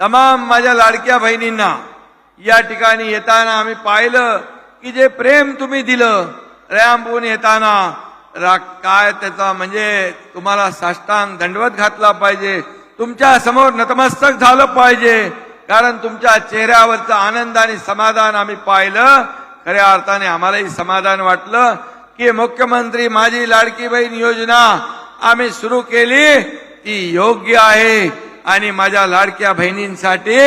तमाम माझ्या लाडक्या बहिणींना या ठिकाणी येताना आम्ही पाहिलं की जे प्रेम तुम्ही दिलं रॅम्पून येताना रा काय त्याचा म्हणजे तुम्हाला साष्टांग दंडवत घातला पाहिजे तुमच्यासमोर नतमस्तक झालं पाहिजे कारण तुमच्या चेहऱ्यावरचं आनंद आणि समाधान आम्ही पाहिलं. खऱ्या अर्थाने आम्हालाही समाधान वाटलं की मुख्यमंत्री माझी लाडकी बहीण योजना आम्ही सुरू केली. ती योग्य आहे. आणि माझ्या लाडक्या बहिणींसाठी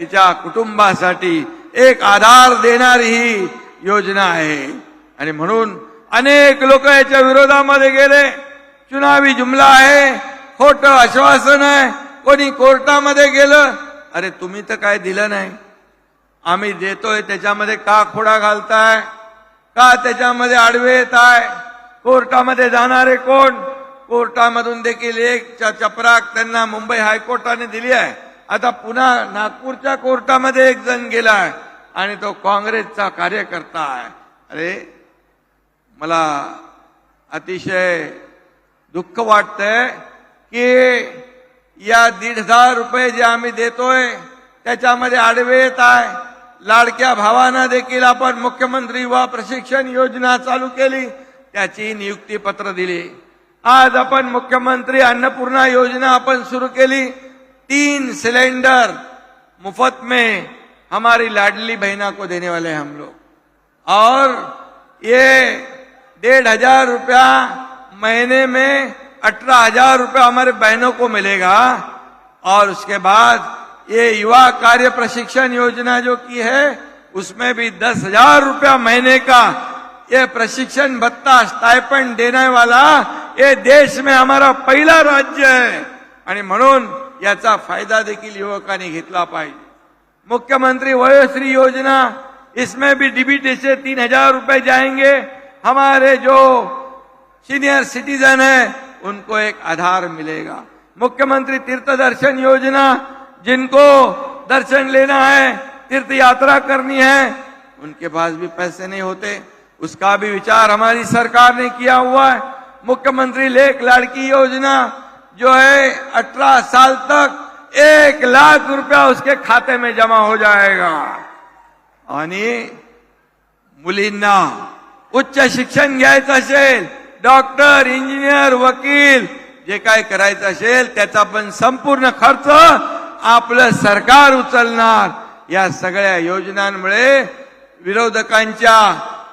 तिच्या कुटुंबासाठी एक आधार देणारी ही योजना आहे. आणि म्हणून अनेक लोक याच्या विरोधामध्ये गेले. चुनावी जुमला आहे खोट आश्वासन आहे कोणी कोर्टामध्ये गेलं. अरे तुम्ही तर काय दिलं नाही. आम्ही देतोय त्याच्यामध्ये का खोडा घालताय? का त्याच्यामध्ये आडवे येत आहे कोर्टामध्ये जाणारे कोण? कोर्टामधून देखील एक चपराक त्यांना मुंबई हायकोर्टाने दिली आहे. आता पुन्हा नागपूरच्या कोर्टामध्ये एक जण गेलाय आणि तो काँग्रेसचा कार्यकर्ता आहे. अरे मला अतिशय दुःख वाटतंय की या दीड हजार रुपये जे आम्ही देतोय त्याच्यामध्ये आडवे येत आहे. लाडक्या भावांना देखील आपण मुख्यमंत्री युवा प्रशिक्षण योजना चालू केली त्याची नियुक्ती पत्र दिली. आज आपण मुख्यमंत्री अन्नपूर्णा योजना आपण सुरू केली। तीन सिलेंडर मुफ़्त में हमारी लाडली बहना को देने वाले हैं हम लोग। और ये डेढ़ हज़ार रुपया महीने में अठारह हज़ार रुपया हमारे बहनों को मिलेगा। और उसके बाद ये युवा कार्य प्रशिक्षण योजना जो की है, उसमें भी दस हज़ार रुपया महीने का ये प्रशिक्षण भत्ता स्टाइपेंड देने वाला ये देश में हमारा पहिला राज्य है। आणि म्हणून याचा फायदा देखील युवकांनी घेतला पाहिजे. मुख्यमंत्री वयोश्री योजना इसमें भी डीबीटी से तीन हजार रुपए जाएंगे। हमारे जो सीनियर सिटीजन है उनको एक आधार मिलेगा। मुख्यमंत्री तीर्थ दर्शन योजना जिनको दर्शन लेना है तीर्थ यात्रा करनी है उनके पास भी पैसे नहीं होते। उसका भी विचार हमारी सरकार ने किया हुआ है। मुख्यमंत्री लेख लाड़की योजना जो है अठारह साल तक एक लाख रुपया उसके खाते में जमा हो जाएगा। आणि मुलींना उच्च शिक्षण घ्यायचं असेल डॉक्टर इंजिनियर वकील जे काय करायचं असेल त्याचा पण संपूर्ण खर्च आपलं सरकार उचलणार. या सगळ्या योजनांमुळे विरोधकांच्या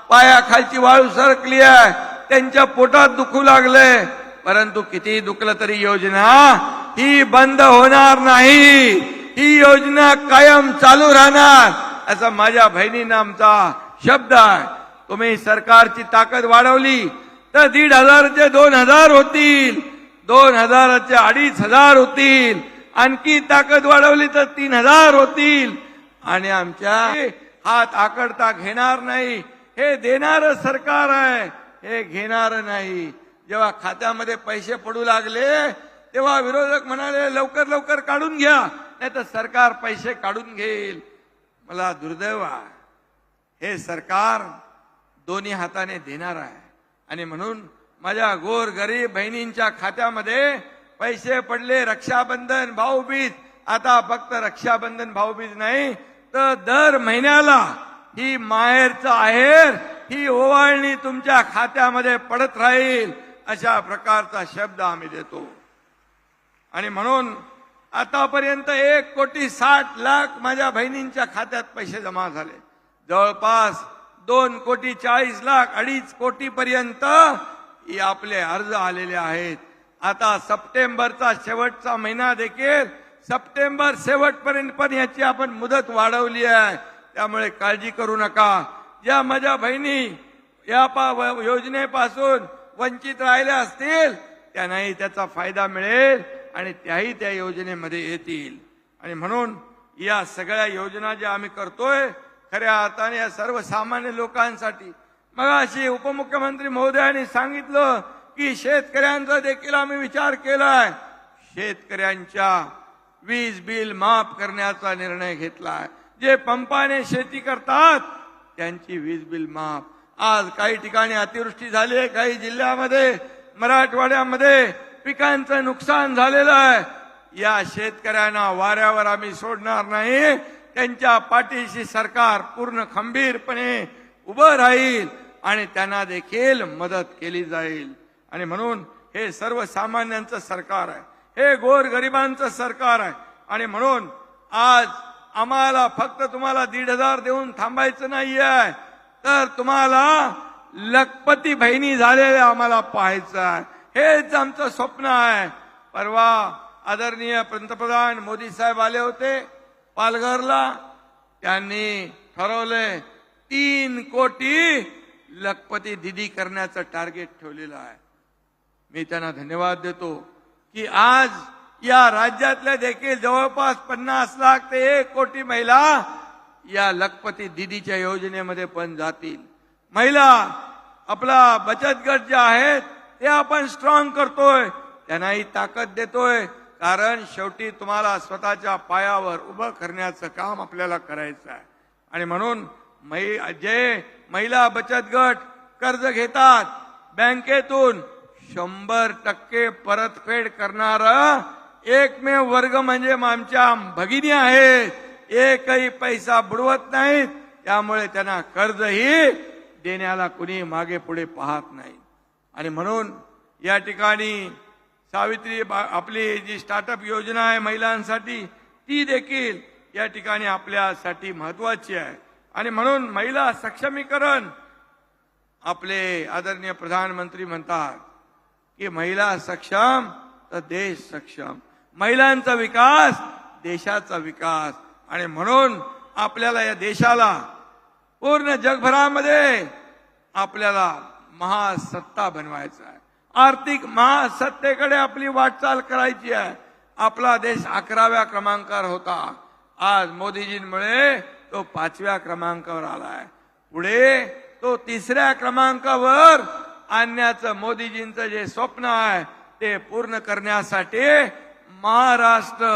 पायाखालची वाळू सरकली आहे. त्यांच्या पोटात दुखू लागलंय. परंतु किती दुखलं तरी योजना ही बंद होणार नाही. ही योजना कायम चालू राहणार. असा माझ्या बहिणीनं आमचा शब्द आहे. तुम्ही सरकारची ताकद वाढवली तर दीड हजारचे दोन हजार होतील. दोन हजाराचे अडीच हजार होतील. आणखी ताकद वाढवली तर तीन हजार होतील. आणि आमच्या हात आकडता घेणार नाही. हे देणार सरकार आहे. हे घेणार नाही. जेव्हा खात्यामध्ये पैसे पडू लागले तेव्हा विरोधक म्हणाले लवकर लवकर काढून घ्या नाही तर सरकार पैसे काढून घेईल. मला दुर्दैव आहे. हे सरकार दोन्ही हाताने देणार आहे. आणि म्हणून माझ्या गोर गरीब बहिणींच्या खात्यामध्ये पैसे पडले रक्षाबंधन भाऊबीज. आता फक्त रक्षाबंधन भाऊबीज नाही तर दर महिन्याला ही माहेरचं आहेर ही ओवाळणी तुमच्या खात्यामध्ये पडत राहील अशा प्रकारचा शब्द आम्ही देतो. आणि म्हणून आतापर्यंत एक कोटी साठ लाख माझ्या बहिणींच्या खात्यात पैसे जमा झाले. जवळपास दोन कोटी चाळीस लाख अडीच कोटीपर्यंत आपले अर्ज आलेले आहेत. आता सप्टेंबरचा शेवटचा महिना देखील सप्टेंबर शेवटपर्यंत पण याची आपण मुदत वाढवली आहे. त्यामुळे काळजी करू नका. ज्या माझ्या बहिणी या पा व- योजनेपासून वंचित राहिल्या असतील त्यांनाही त्याचा फायदा मिळेल आणि त्याही त्या योजनेमध्ये येतील. आणि म्हणून या सगळ्या योजना ज्या आम्ही करतोय खऱ्या अर्थाने या सर्वसामान्य लोकांसाठी. मग अशी उपमुख्यमंत्री महोदयांनी सांगितलं की शेतकऱ्यांचा देखील आम्ही विचार केलाय. शेतकऱ्यांच्या वीज बिल माफ करण्याचा निर्णय घेतलाय. जे पंपाने शेती करतात त्यांची वीज बिल माफ. आज काही ठिकाणी अतिवृष्टी झाली आहे काही जिल्ह्यामध्ये मराठवाड्यामध्ये पिकांचं नुकसान झालेलं आहे. या शेतकऱ्यांना वाऱ्यावर आम्ही सोडणार नाही. त्यांच्या पाठीशी सरकार पूर्ण खंबीरपणे उभं राहील आणि त्यांना देखील मदत केली जाईल. आणि म्हणून हे सर्वसामान्यांचं सरकार आहे. हे गोर गरिबांचं सरकार आहे. आणि म्हणून आज आम्हाला फक्त तुम्हाला दीड हजार देऊन थांबायचं नाहीये. तर तुम्हाला लखपती बहिणी झालेल्या आम्हाला पाहायचं आहे. हेच आमचं स्वप्न आहे. परवा आदरणीय पंतप्रधान मोदी साहेब आले होते पालघरला. त्यांनी ठरवले तीन कोटी लखपती दिदी करण्याचं टार्गेट ठेवलेलं आहे. मी त्यांना धन्यवाद देतो की आज या राज्यातल्या देखील जवळपास पन्नास लाख ते एक कोटी महिला या लखपती दिदीच्या योजनेमध्ये पण जातील. महिला आपला बचत गट जे आहेत ते आपण स्ट्रॉंग करतोय. त्यांनाही ताकद देतोय. कारण शेवटी तुम्हाला स्वतःच्या पायावर उभं करण्याचं काम आपल्याला करायचं आहे. आणि म्हणून मै- जे महिला बचत गट कर्ज घेतात बँकेतून शंभर टक्के परतफेड करणारं एकमेव वर्ग म्हणजे आमच्या भगिनी आहेत. एकही पैसा बुडवत नाहीत. त्यामुळे त्यांना कर्जही देण्याला कुणी मागे पुढे पाहत नाही. आणि म्हणून या ठिकाणी सावित्री बा- आपली जी स्टार्टअप योजना आहे महिलांसाठी ती देखील या ठिकाणी आपल्यासाठी महत्वाची आहे. आणि म्हणून महिला सक्षमीकरण आपले आदरणीय प्रधानमंत्री म्हणतात की महिला सक्षम तर देश सक्षम. महिलांचा विकास देशाचा विकास. आणि म्हणून आपल्याला या देशाला पूर्ण जगभरामध्ये आपल्याला महासत्ता बनवायचा आहे. आर्थिक महासत्तेकडे आपली वाटचाल करायची आहे. आपला देश अकराव्या क्रमांकावर होता. आज मोदीजींमुळे तो पाचव्या क्रमांकावर आलाय. पुढे तो तिसऱ्या क्रमांकावर आणण्याचं मोदीजींचं जे स्वप्न आहे ते पूर्ण करण्यासाठी महाराष्ट्र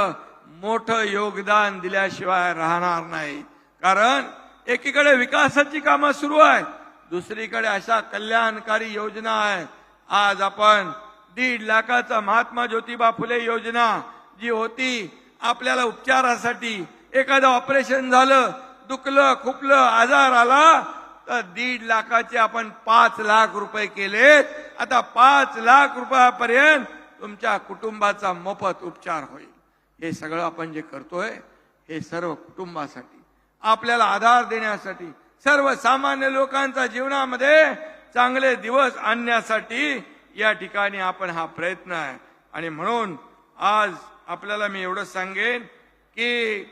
मोठं योगदान दिल्याशिवाय राहणार नाही. कारण एकीकडे विकासाची कामं सुरू आहे दुसरीकडे अशा कल्याणकारी योजना आहे. आज आपण दीड लाखाचा महात्मा ज्योतिबा फुले योजना जी होती आपल्याला उपचारासाठी एखादं ऑपरेशन झालं दुखलं खुपलं आजार आला तर दीड लाखाचे आपण पाच लाख रुपये केले आता पाच लाख रुपयापर्यंत तुमच्या कुटुंबाचा मोफत उपचार होईल. हे सगळं आपण जे करतोय हे सर्व कुटुंबासाठी. आपल्याला आधार देण्यासाठी सर्वसामान्य लोकांच्या जीवनामध्ये चांगले दिवस आणण्यासाठी या ठिकाणी आपण हा प्रयत्न आहे. आणि म्हणून आज आपल्याला मी एवढं सांगेन की